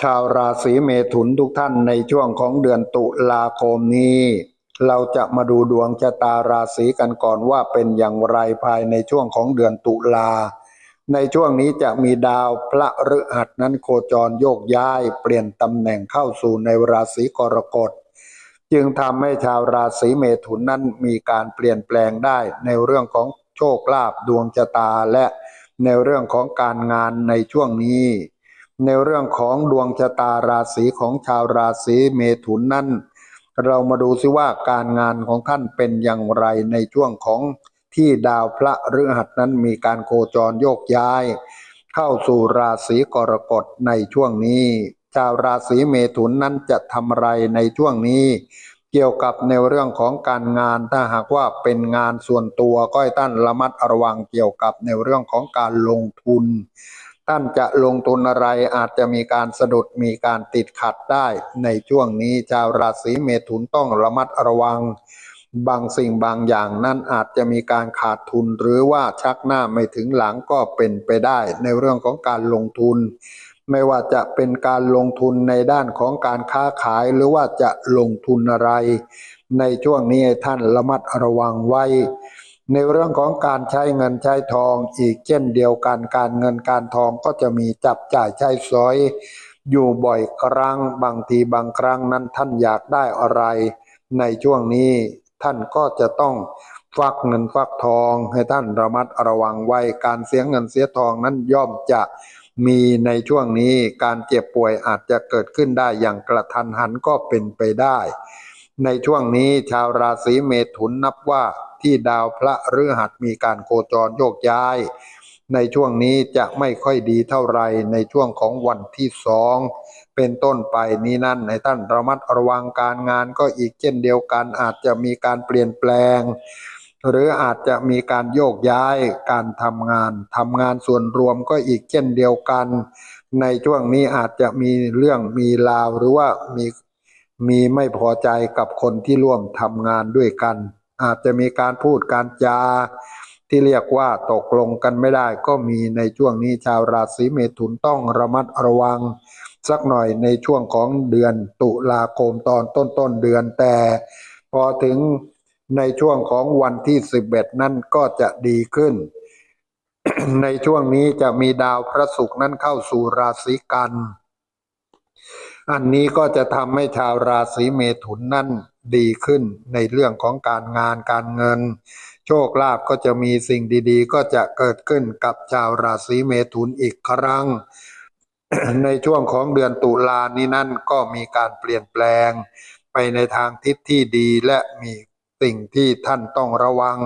ชาวราศีเมถุนทุกท่านในช่วงของเดือนตุลาคมนี้ เราจะมาดูดวงชะตาราศีกันก่อนว่าเป็นอย่างไรภายในช่วงของเดือนตุลา ในช่วงนี้จะมีดาวพระฤหัสนั้นโคจรโยกย้ายเปลี่ยนตำแหน่งเข้าสู่ในราศีกรกฎจึงทำให้ชาวราศีเมถุนนั้นมีการเปลี่ยนแปลงได้ในเรื่องของโชคลาภดวงชะตาและในเรื่องของการงานในช่วงนี้ ในเรื่องของดวงชะตาราศีของชาวราศีเมถุนนั้น เรามาดูซิว่าการงานของท่านเป็นอย่างไรในช่วงของที่ดาวพระฤหัสนั้นมีการโคจรโยกย้าย เข้าสู่ราศีกรกฎในช่วงนี้ ชาวราศีเมถุนนั้นจะทำอะไรในช่วงนี้ เกี่ยวกับในเรื่องของการงานถ้าหากว่าเป็นงานส่วนตัวก็ให้ท่านระมัดระวังเกี่ยวกับในเรื่องของการลงทุน ท่านจะลงทุนอะไรอาจจะมีการสะดุดมีการติดขัดได้ ในช่วงนี้ชาวราศีเมถุนต้องระมัดระวัง บางสิ่งบางอย่างนั้นอาจจะมีการขาดทุน หรือว่าชักหน้าไม่ถึงหลังก็เป็นไปได้ ในเรื่องของการลงทุน ไม่ว่าจะเป็นการลงทุนในด้านของการค้าขายหรือว่าจะลงทุนอะไร ในช่วงนี้ท่านระมัดระวังไว้ ในเรื่องของการใช้เงินใช้ทองอีกเช่นเดียวกันการเงินการทองก็จะมีจับจ่ายใช้สอย อยู่บ่อยครั้งบางทีบางครั้งนั้นท่านอยากได้อะไร ในช่วงนี้ท่านก็จะต้องฟักเงินฟักทองให้ท่านระมัดระวังไว้การเสียเงินเสียทองนั้นย่อมจะมีในช่วงนี้การเจ็บป่วยอาจจะเกิดขึ้นได้อย่างกระทันหันก็เป็นไปได้ ในช่วงนี้ชาวราศีเมถุนนับว่า ที่ดาวพระฤหัสมีการโคจรโยกย้าย ในช่วงนี้จะไม่ค่อยดีเท่าไรในช่วงของวันที่สองเป็นต้นไปนี้นั่นในท่านระมัดระวังการงานก็อีกเช่นเดียวกันอาจจะมีการเปลี่ยนแปลง หรืออาจจะมีการโยกย้ายการทำงานทำงานส่วนรวมก็อีกเช่นเดียวกัน ในช่วงนี้อาจจะมีเรื่องมีราวหรือว่ามีมีไม่พอใจกับคนที่ร่วมทำงานด้วยกัน อาจจะมีการพูดการจาที่เรียกว่าตกลงกันไม่ได้ ก็มีในช่วงนี้ชาวราศีเมถุนต้องระมัดระวัง สักหน่อยในช่วงของเดือนตุลาคมตอนต้นต้นเดือนแต่ พอถึงในช่วงของวันที่สิบเอ็ดนั่นก็จะดีขึ้น ในช่วงนี้จะมีดาวพระศุกร์นั้นเข้าสู่ราศีกัน อันนี้ก็จะทำให้ชาวราศีเมถุนนั่นดีขึ้นในเรื่องของการงานการเงิน โชคลาภก็จะมีสิ่งดีๆ ก็จะเกิดขึ้นกับชาวราศีเมถุนอีกครั้ง ในช่วงของเดือนตุลานี้นั่นก็มีการเปลี่ยนแปลง ไปในทางทิศที่ดีและมีสิ่งที่ท่านต้องระวัง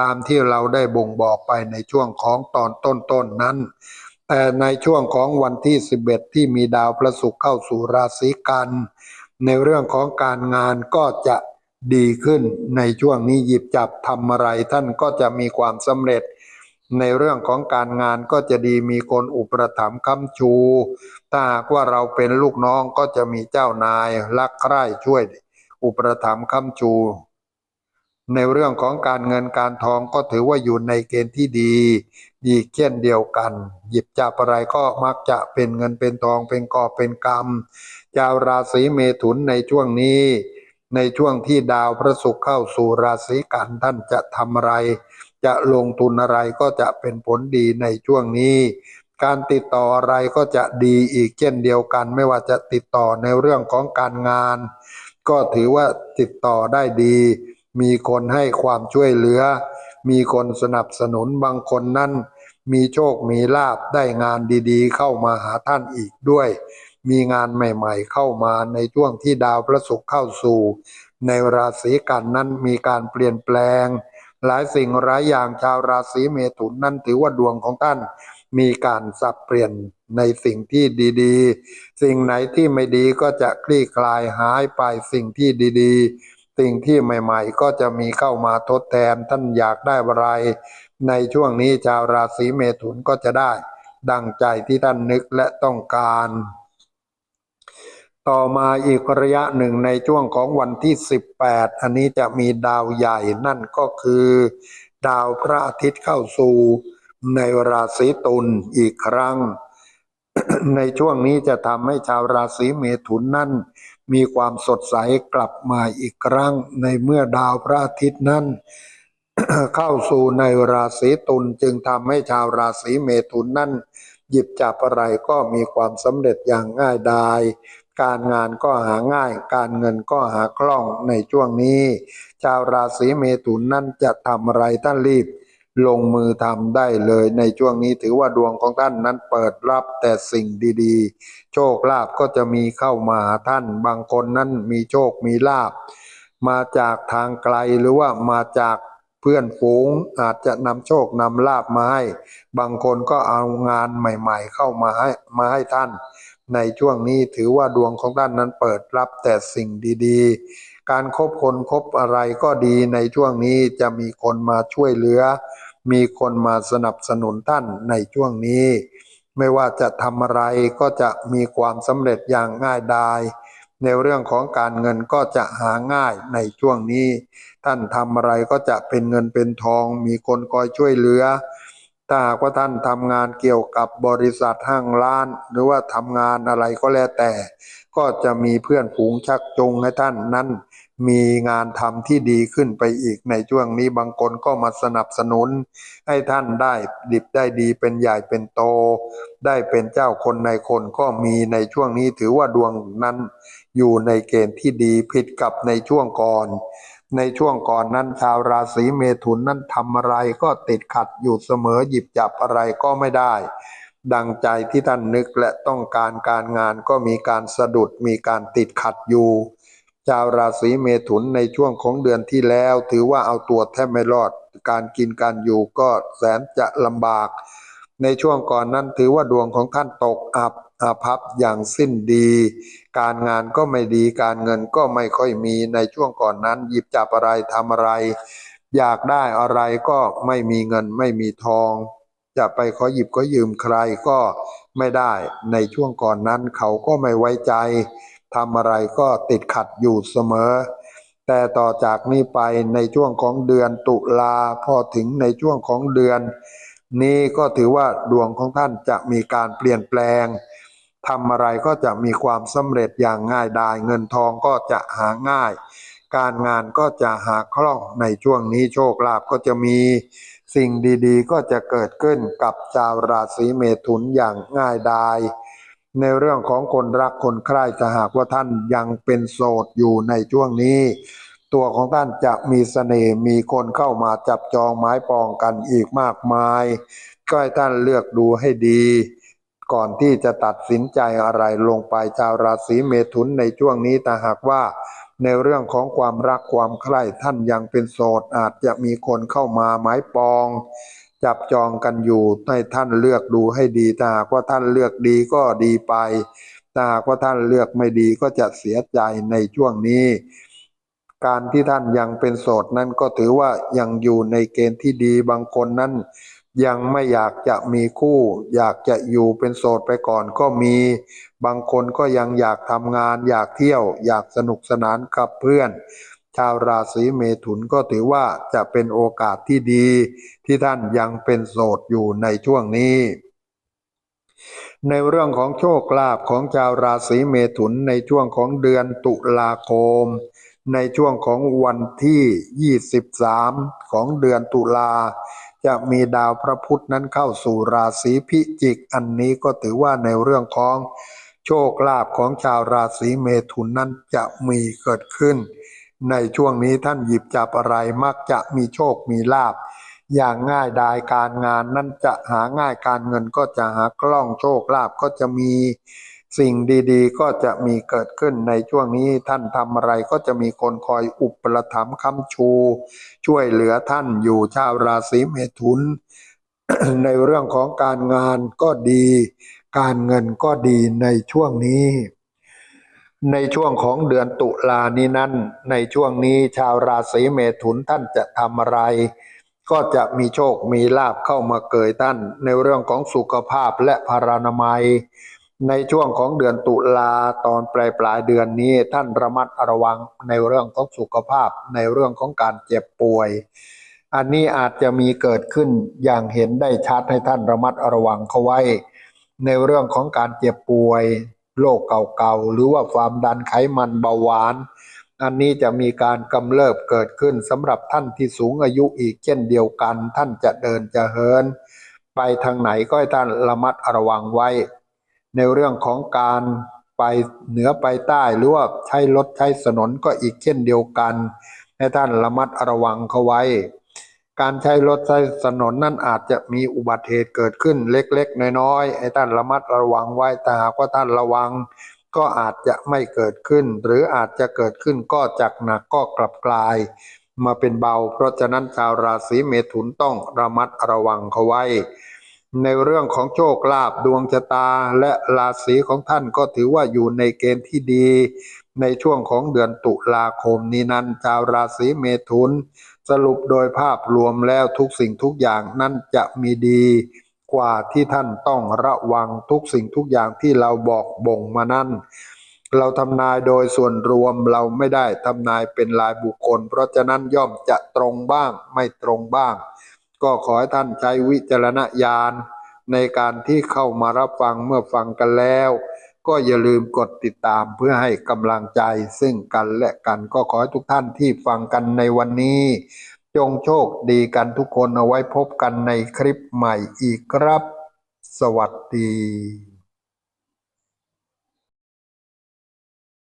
ตามที่เราได้บ่งบอกไปในช่วงของตอนต้นๆนนั้น แต่ในช่วงของวันที่ 11 ที่มีดาวพระศุกร์เข้าสู่ราศีกัน ในเรื่องของการงานก็จะดีขึ้นในช่วงนี้หยิบจับทำอะไรท่านก็จะมีความสำเร็จ ในเรื่องของการงานก็จะดีมีคนอุปถัมภ์ค้ำชู ถ้าหากว่าเราเป็นลูกน้องก็จะมีเจ้านายรักใคร่ช่วยอุปถัมภ์ค้ำชู ในเรื่องของการเงินการทองก็ถือว่าอยู่ในเกณฑ์ที่ดี ดีเช่นเดียวกัน หยิบจับอะไรก็มักจะเป็นเงินเป็นทองเป็นกอบเป็นกำชาวราศีเมถุนในช่วงนี้ ในช่วงที่ดาวพระศุกร์เข้าสู่ราศีกันท่านจะทำอะไร จะลงทุนอะไรก็จะเป็นผลดีในช่วงนี้ การติดต่ออะไรก็จะดีอีกเช่นเดียวกัน ไม่ว่าจะติดต่อในเรื่องของการงาน ก็ถือว่าติดต่อได้ดี มีคนให้ความช่วยเหลือ มีคนสนับสนุนบางคนนั้น มีโชคมีลาบได้งานดีๆ เข้ามาหาท่านอีกด้วย มีงานใหม่ๆ เข้ามาในช่วงที่ดาวพระศุกร์เข้าสู่ ในราศีกันนั้นมีการเปลี่ยนแปลง หลายสิ่งหลายอย่างชาวราศีเมถุนนั้นถือว่าดวงของท่านมีการสับเปลี่ยนในสิ่งที่ดีๆ สิ่งไหนที่ไม่ดีก็จะคลี่คลายหายไปสิ่งที่ดีๆ สิ่งที่ใหม่ ๆ ก็จะมีเข้ามาทดแทนท่านอยากได้อะไร ในช่วงนี้ชาวราศีเมถุนก็จะได้ ดังใจที่ท่านนึกและต้องการ ต่อมาอีกระยะหนึ่งในช่วงของวันที่ 18 อันนี้จะมีดาวใหญ่นั่นก็คือ ดาวพระอาทิตย์เข้าสู่ในราศีตุลอีกครั้ง ในช่วงนี้จะทำให้ชาวราศีเมถุนนั้น มีความสดใสกลับมาอีกครั้งในเมื่อดาวพระอาทิตย์นั้น เข้าสู่ในราศีตุลจึงทำให้ชาวราศีเมถุนนั้น หยิบจับอะไรก็มีความสำเร็จอย่างง่ายดายการงานก็หาง่าย การเงินก็หาคล่องในช่วงนี้ ชาวราศีเมถุนนั้นจะทำอะไรท่านรีบ ลงมือทำได้เลยในช่วงนี้ถือว่าดวงของท่านนั้นเปิดรับแต่สิ่งดีๆ โชคลาภก็จะมีเข้ามาหาท่าน บางคนนั้นมีโชคมีลาภมาจากทางไกลหรือว่ามาจากเพื่อนฝูงอาจจะนำโชคนำลาภมาให้ บางคนก็เอางานใหม่ๆ เข้ามาให้มาให้ท่าน ในช่วงนี้ถือว่าดวงของท่านนั้นเปิดรับแต่สิ่งดีๆ การคบคนคบอะไรก็ดีในช่วงนี้จะมีคนมาช่วยเหลือ มีคนมาสนับสนุนท่านในช่วงนี้ ไม่ว่าจะทำอะไรก็จะมีความสำเร็จอย่างง่ายดายในเรื่องของการเงินก็จะหาง่ายในช่วงนี้ ท่านทำอะไรก็จะเป็นเงินเป็นทอง มีคนคอยช่วยเหลือ ถ้าหากว่าท่านทำงานเกี่ยวกับบริษัทห้างร้าน หรือว่าทำงานอะไรก็แล้วแต่ ก็จะมีเพื่อนฝูงชักจูงให้ท่านนั้น มีงานทำที่ดีขึ้นไปอีกในช่วงนี้บางคนก็มาสนับสนุน ให้ท่านได้ดิบได้ดีเป็นใหญ่เป็นโต ได้เป็นเจ้าคนในคนก็มีในช่วงนี้ถือว่าดวงนั้น อยู่ในเกณฑ์ที่ดีผิดกับในช่วงก่อน ในช่วงก่อนนั้นชาวราศีเมถุนนั้นทำอะไรก็ติดขัดอยู่เสมอหยิบจับอะไรก็ไม่ได้ดังใจที่ท่านนึกและต้องการการงานก็มีการสะดุดมีการติดขัดอยู่ ชาวราศีเมถุนในช่วงของเดือนที่แล้ว ถือว่าเอาตัวแทบไม่รอด การกินการอยู่ก็แสนจะลำบาก ในช่วงก่อนนั้นถือว่าดวงของท่านตกอับอาภัพอย่างสิ้นดี การงานก็ไม่ดีการเงินก็ไม่ค่อยมีในช่วงก่อนนั้น หยิบจับอะไรทำอะไร อยากได้อะไรก็ไม่มีเงินไม่มีทอง จะไปขอหยิบขอยืมใครก็ไม่ได้ ในช่วงก่อนนั้นเขาก็ไม่ไว้ใจ ทำอะไรก็ติดขัดอยู่เสมอ แต่ต่อจากนี้ไปในช่วงของเดือนตุลาพอถึงในช่วงของเดือน นี้ก็ถือว่าดวงของท่านจะมีการเปลี่ยนแปลงทำอะไรก็จะมีความสำเร็จอย่างง่ายดายเงินทองก็จะหาง่าย การงานก็จะหาคล่องในช่วงนี้โชคลาภก็จะมีสิ่งดีๆ ก็จะเกิดขึ้นกับชาวราศีเมถุนอย่างง่ายดาย ในเรื่องของคนรักคนใคร่ถ้าหากว่าท่านยังเป็นโสดอยู่ในช่วงนี้ ตัวของท่านจะมีเสน่ห์มีคนเข้ามาจับจองไม้ปองกันอีกมากมาย ก็ให้ท่านเลือกดูให้ดี ก่อนที่จะตัดสินใจอะไรลงไปชาวราศีเมถุนในช่วงนี้แต่หากว่าในเรื่องของความรักความใคร่ท่านยังเป็นโสดอาจจะมีคนเข้ามาไม้ปอง จับจองกันอยู่ให้ท่านเลือกดูให้ดีถ้าหากว่าท่านเลือกดีก็ดีไปถ้าหากว่าท่านเลือกไม่ดีก็จะเสียใจในช่วงนี้ การที่ท่านยังเป็นโสดนั้นก็ถือว่ายังอยู่ในเกณฑ์ที่ดีบางคนนั้น ยังไม่อยากจะมีคู่ อยากจะอยู่เป็นโสดไปก่อนก็มี บางคนก็ยังอยากทำงาน อยากเที่ยว อยากสนุกสนานกับเพื่อน ชาวราศีเมถุนก็ถือว่าจะเป็นโอกาสที่ดี ที่ท่านยังเป็นโสดอยู่ในช่วงนี้ ในเรื่องของโชคลาภของชาวราศีเมถุนในช่วงของเดือนตุลาคม ในช่วงของวันที่ 23 ของเดือนตุลาจะมีดาวพระพุธนั้นเข้าสู่ราศีพิจิก อันนี้ก็ถือว่าในเรื่องของโชคลาภของชาวราศีเมถุนนั้นจะมีเกิดขึ้น ในช่วงนี้ท่านหยิบจับอะไรมักจะมีโชคมีลาภอย่างง่ายดายการงานนั้นจะหาง่ายการเงินก็จะหากล้องโชคลาภก็จะมีสิ่งดีๆ ก็จะมีเกิดขึ้นในช่วงนี้ท่านทำอะไรก็จะมีคนคอยอุปถัมภ์ค้ำชู ช่วยเหลือท่านอยู่ชาวราศีเมถุน ในเรื่องของการงานก็ดี การเงินก็ดีในช่วงนี้ ในช่วงของเดือนตุลานี้นั้น ในช่วงนี้ชาวราศีเมถุนท่านจะทำอะไร ก็จะมีโชคมีลาบเข้ามาเกยท่าน ในเรื่องของสุขภาพและพารานามัย ในช่วงของเดือนตุลาตอนปลายปลายเดือนนี้ท่านระมัดระวังในเรื่องของสุขภาพ ในเรื่องของการเจ็บป่วย อันนี้อาจจะมีเกิดขึ้นอย่างเห็นได้ชัดให้ท่านระมัดระวังเขาไว้ ในเรื่องของการเจ็บป่วย โรคเก่าๆ หรือว่าความดันไขมันเบาหวาน อันนี้จะมีการกำเริบเกิดขึ้นสำหรับท่านที่สูงอายุอีกเช่นเดียวกัน ท่านจะเดินจะเหิน ไปทางไหนก็ให้ท่านระมัดระวังไว้ ในเรื่องของการไปเหนือไปใต้หรือว่าใช้รถใช้ถนนก็อีกเช่นเดียวกัน ให้ท่านระมัดระวังเขาไว้ การใช้รถใช้ถนนนั่นอาจจะมีอุบัติเหตุเกิดขึ้นเล็กๆ น้อยๆให้ท่านระมัดระวังไว้แต่หากว่าท่านระวัง ก็อาจจะไม่เกิดขึ้น หรืออาจจะเกิดขึ้นก็จากหนักก็กลับกลาย มาเป็นเบา เพราะฉะนั้นชาวราศีเมถุนต้องระมัดระวังเขาไว้ ในเรื่องของโชคลาภดวงชะตาและราศีของท่านก็ถือว่าอยู่ในเกณฑ์ที่ดี ในช่วงของเดือนตุลาคมนี้นั้นชาวราศีเมถุน สรุปโดยภาพรวมแล้วทุกสิ่งทุกอย่างนั้นจะมีดีกว่าที่ท่านต้องระวังทุกสิ่งทุกอย่างที่เราบอกบ่งมานั้นเราทำนายโดยส่วนรวมเราไม่ได้ทำนายเป็นรายบุคคล เพราะฉะนั้นย่อมจะตรงบ้างไม่ตรงบ้าง ก็ขอให้ท่านใช้วิจารณญาณในการที่เข้ามารับฟังเมื่อฟังกันแล้ว ก็อย่าลืมกดติดตามเพื่อให้กำลังใจซึ่งกันและกันก็ขอให้ทุกท่านที่ฟังกันในวันนี้ จงโชคดีกันทุกคนเอาไว้พบกันในคลิปใหม่อีกครับ สวัสดี